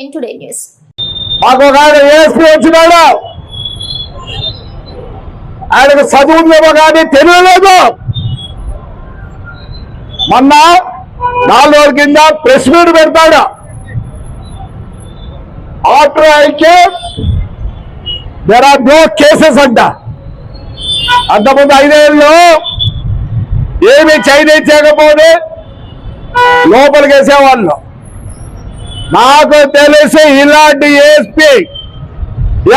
ఎన్ today news మాకు ఒక ఆయన ఏఎస్పీ వచ్చినాడు. ఆయనకు చదువు కానీ తెలియలేదు. మొన్న నాలుగు రోజుల కింద ప్రెస్ మీట్ పెడతాడు. ఆఫ్టర్ అయితే దెర్ ఆర్ నో కేసెస్ అంట. అంతకుముందు ఐదేళ్ళు ఏమి చైనీస్ చేయకపోతే లోపలికి వేసేవాళ్ళు. నాకు తెలిసి ఇలాంటి ఏఎస్పీ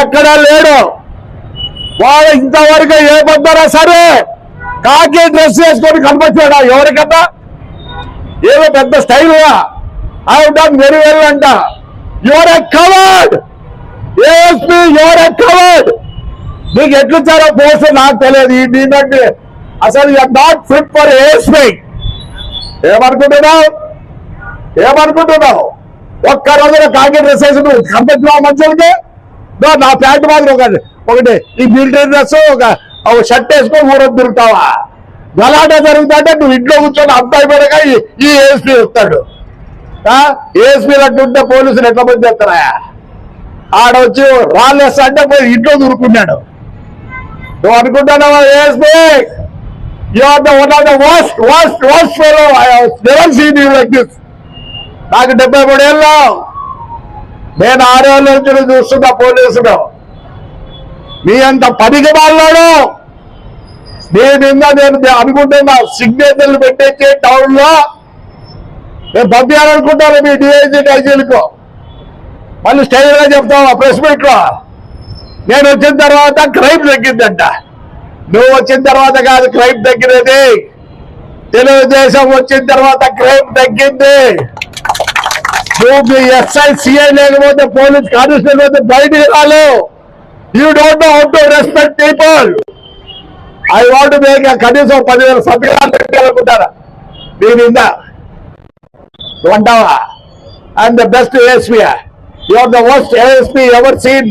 ఎక్కడ లేడు. వాడు ఇంతవరకు ఏ పొద్దురా సరే కాకి డ్రెస్ వేసుకొని కనిపించాడా ఎవరికన్నా? ఏదో పెద్ద style? I done very well అంట you're a coward ASP you're a coward నీకు ఎట్లుచ్చారో పోస్ట్? నాకు తెలియదు. ఈ అసలు you're not fit for ASP ఏమనుకుంటున్నావు? ఏమనుకుంటున్నావు? ఒక్క రోజున కాకి డ్రెస్ వేసి నువ్వు కంపెనీ మనుషులకి నా ప్యాంట్ మాత్రం ఒకటి ఒకటి ఈ మిలిటరీ డ్రెస్ ఒక షర్ట్ వేసుకొని మూడు తిరుగుతావా? గలాట జరుగుతుంటే నువ్వు ఇంట్లో కూర్చొని అబ్బాయి పడగా ఈ- ఏఎస్పీ వస్తాడు. ఏఎస్పీ అట్టుంటే పోలీసులు ఎట్లా మంది చేస్తారా? ఆడ వచ్చి రాళ్ళు వేస్తా అంటే పోయి ఇంట్లో దూరుకున్నాడు నువ్వు అనుకుంటున్నావా ASP? You are the one of the worst worst worst fellow I never seen you like this నాకు డెబ్బై మూడేళ్ళు నేను ఆరేళ్ళ నుంచి చూస్తున్నా పోలీసులు. మీ అంత పనికి వాళ్ళాడు నీ నిన్న నేను అనుకుంటున్నా సిగ్నేచర్లు పెట్టేసి టౌన్లో నేను పంపించాలనుకుంటాను మీ డిఐజీ డైజీలకు మళ్ళీ స్టైల్గా చెప్తావా ప్రెస్ మీట్లో? నేను వచ్చిన తర్వాత క్రైమ్ తగ్గిందంట. నువ్వు వచ్చిన తర్వాత కాదు క్రైమ్ తగ్గినది. తెలుగుదేశం వచ్చిన తర్వాత క్రైమ్ తగ్గింది. నువ్వు ఎస్ఐ సిఐ లేకపోతే పోలీస్ కానిస్టేబుల్ అయితే బయటికి రాలేవు you don't know how to respect people I want make కనీసం పదివేల సంతకాలు పెట్టాలనుకుంటారా మీ మీద అంటావా? I'm the best ASP you're the worst ASP ever seen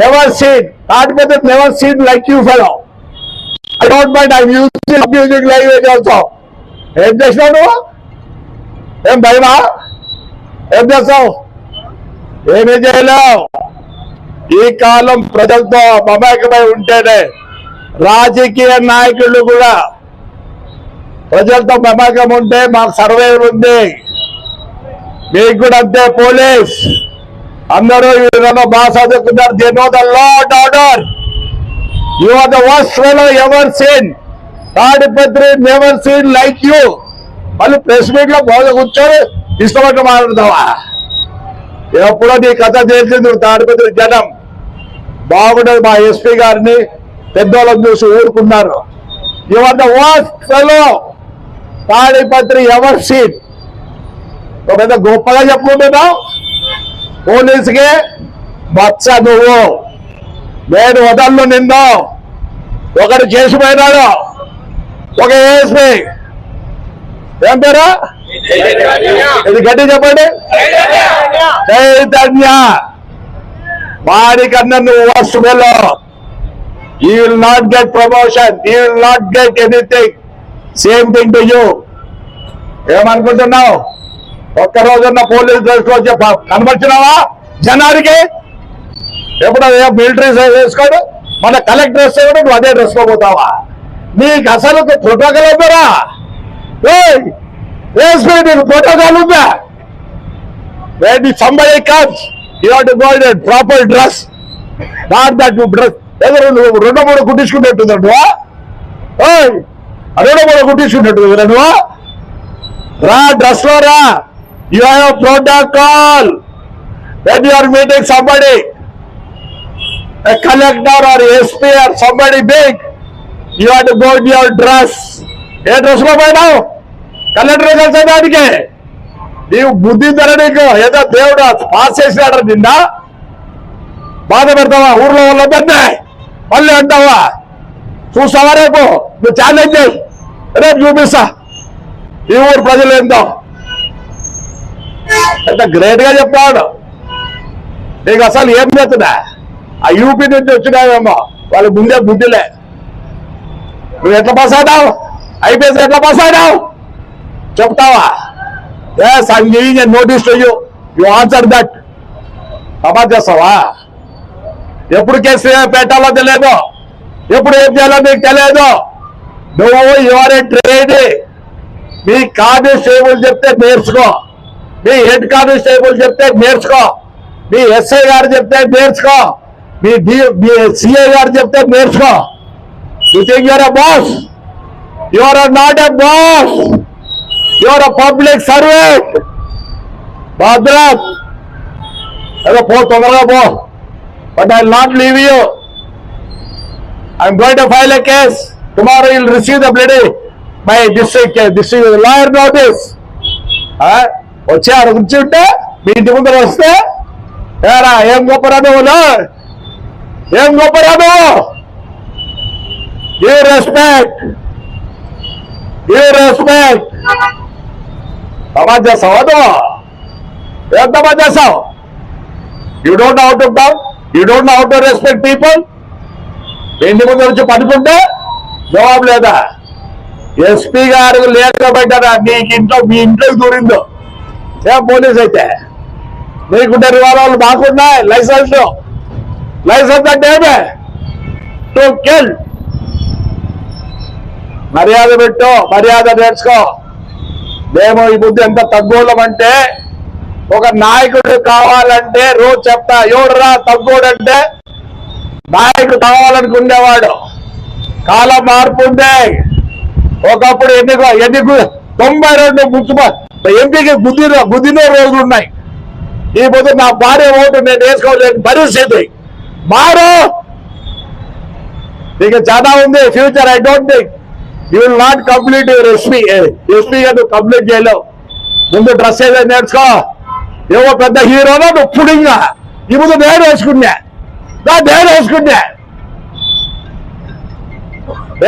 never seen కాకపోతే never seen like you fellow I don't mind I music music language also ఏం చేసినావు నువ్వు? ఏం భయమా? ఏం చేస్తావు? ఏమీ చేయలేవు. ఈ కాలం ప్రజలతో మమేకమై ఉంటేనే రాజకీయ నాయకులు కూడా ప్రజలతో మమేకం ఉంటే మాకు సర్వేర్ ఉంది. మీకు కూడా అంతే పోలీస్. అందరూ వీళ్ళలో బాగా చదువుకున్నారు they know the lot order. You are the worst fellow ever seen. Tadipatri never seen like you. మళ్ళీ ప్రెస్ మీట్లో బాగా కూర్చొని ఇష్టపడి మాట్లాడతావా ఎప్పుడో నీ కథ తెలిసింది తాడిపత్రి జనం. బాగుండదు మా ఎస్పీ గారిని పెద్దోళ్ళని చూసి ఊరుకున్నారు. ఇవన్న ఆర్ తాడిపత్రి ఎవర్ సీట్ ఒక పెద్ద గొప్పగా చెప్పుకుంటున్నావు? పోలీసుకి బచ్చ నువ్వు. నేను వదల్లో నిందో ఒకడు చేసిపోయినాడు. ఒక ఏఎస్పీ ఏం పేరా? ఇది గట్టి చెప్పండి. చైతన్య వాడికన్నా నువ్వు worst fellow you will not get promotion you will not get anything same thing to you ఏమనుకుంటున్నావు? ఒక్క రోజున్న పోలీస్ డ్రెస్లో చెప్ప కనబడుతున్నావా జనానికి? ఎప్పుడు అదే మిలిటరీ వేసుకోడు? మన కలెక్టర్ డ్రెస్ కూడా నువ్వు అదే డ్రెస్లో పోతావా? నీకు అసలు ప్రోటోకాల్ ఉందరా వేసుకుని నీకు ప్రోటోకాల్ ఉందా when somebody comes, you have to go in a proper dress. Not that you dress. ఏదో నువ్వు రెండో మూడు కుట్టించుకున్నట్టుందా నువ్వు? ఓయ్, మూడు కుట్టించుకున్నట్టు నువ్వు? రా డ్రెస్లో రా. You have protocol when you are meeting somebody collector or SP or somebody big you have to go in your dress ఏ డ్రెస్లో పోయినావు? కలెక్టర్ కలిసేదానికి నీవు బుద్ధి ధర నీకు. ఏదో దేవుడు పాస్ చేసినాడు నిన్న. బాధ పెడతావా ఊర్లో వాళ్ళ పెద్ద మళ్ళీ అంటావా? చూస్తావా రేపు? నువ్వు ఛాలెంజ్ చేయి. రేపు చూపిస్తా. ఈ ఊరు ప్రజలు ఏందో. ఎంత గ్రేట్గా చెప్తాడు నీకు అసలు ఏం చేస్తున్నా? ఆ యూపీ నుంచి వచ్చినావేమో. వాళ్ళ ముందే బుద్ధిలే. నువ్వు ఎట్లా పాస్ అయినావు ఐపీఎస్ ఎట్లా పాస్ అయినావు చెప్తావా? Yes I giving a notice to you you answer that Samaj చేస్తావా? ఎప్పుడు కేసు పెట్టాలో తెలియదు? ఎప్పుడు ఏం చేయాలో మీకు తెలియదు. నువ్వు యువర్ ట్రైన్ మీ కానిస్టేబుల్ చెప్తే నేర్చుకో. మీ హెడ్ కానిస్టేబుల్ చెప్తే నేర్చుకో. మీ ఎస్ఐ గారు చెప్తే నేర్చుకో. మీ డి మీ సిఐ గారు చెప్తే నేర్చుకో. You think you're a boss you're not a boss you're a public servant భద్రత్ ఏదో పో తొందరగా పో but I not leave you I'm going to file a case tomorrow will receive the bloody my district district lawyer notice వచ్చి ఆడ ఉంటే మీ ఇంటి ముందర వస్తే ఏరా ఏం గొప్పరా నువ్వు ఏం గొప్పరా నువ్వు? గివ్ రెస్పెక్ట్ గివ్ రెస్పెక్ట్ సమాజ్ చేస్తావు అదో ఏం సమాజ్ చేస్తావు you don't know to talk you don't how to respect people ఇంటి ముందు వచ్చి పడుకుంటే జవాబు లేదా? ఎస్పీ గారు లేకపోయినా నీకు ఇంట్లో మీ ఇంట్లోకి దూరిందో ఏ పోలీస్ అయితే? నీకుంటే రివాల్వర్లు మాకున్నాయి లైసెన్స్. లైసెన్స్ అంటే ఏమే? To kill. మర్యాద పెట్టు మర్యాద నేర్చుకో. మేము ఈ బుద్ధి ఎంత తగ్గోళ్ళం అంటే ఒక నాయకుడు కావాలంటే రోజు చెప్తా ఎవడురా తగ్గోడంటే? నాయకుడు కావాలనుకునేవాడు. కాలం మార్పు ఉండే ఒకప్పుడు ఎన్నిక ఎన్నిక తొంభై రెండు ముఖ్య ఎంపీకి బుద్ధి బుద్ధిలో రోజులు ఉన్నాయి ఈ బుద్ధి నా భార్య ఓటు నేను వేసుకోలేని పరిస్థితి. మారు! నీకు చాలా ఉంది future I don't think. You will not complete your SP SP నువ్వు కంప్లీట్ చేయలేవు. ముందు డ్రెస్ ఏదో నేర్చుకో. ఏవో పెద్ద హీరోనో నువ్వు పుడింగా. ఈ ముందు నేను వేసుకున్నా. నా నేను వేసుకున్నా.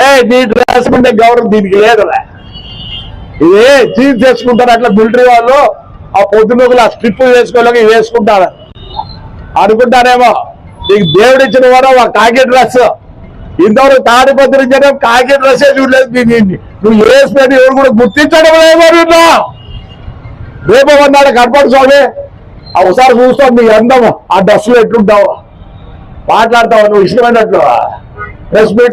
ఏ నీ డ్రెస్ ఉంటే గౌరవం దీనికి లేదురా. ఇది చీజ్ చేసుకుంటారు అట్లా మిలిటరీ వాళ్ళు. ఆ పొద్దునొకలు ఆ స్ట్రిప్ వేసుకోలేక వేసుకుంటారు. అనుకుంటారేమో? నీకు దేవుడు ఇచ్చిన వారు ఒక కాకి డ్రెస్ ఇంతవరకు తాడిపత్రి జనం కాకి డ్రెస్ చూడలేదు దీన్ని. నువ్వు వేసుకొని ఎవరు కూడా గుర్తించడం లేదు రేపు అన్నాడు కనపడు స్వామి. ఆ ఒకసారి చూస్తాం నీ అందం ఆ డ్రెస్సులో ఎట్లుంటావు. మాట్లాడతావు? నువ్వు ఇష్టమైనట్లు రెస్పెక్ట్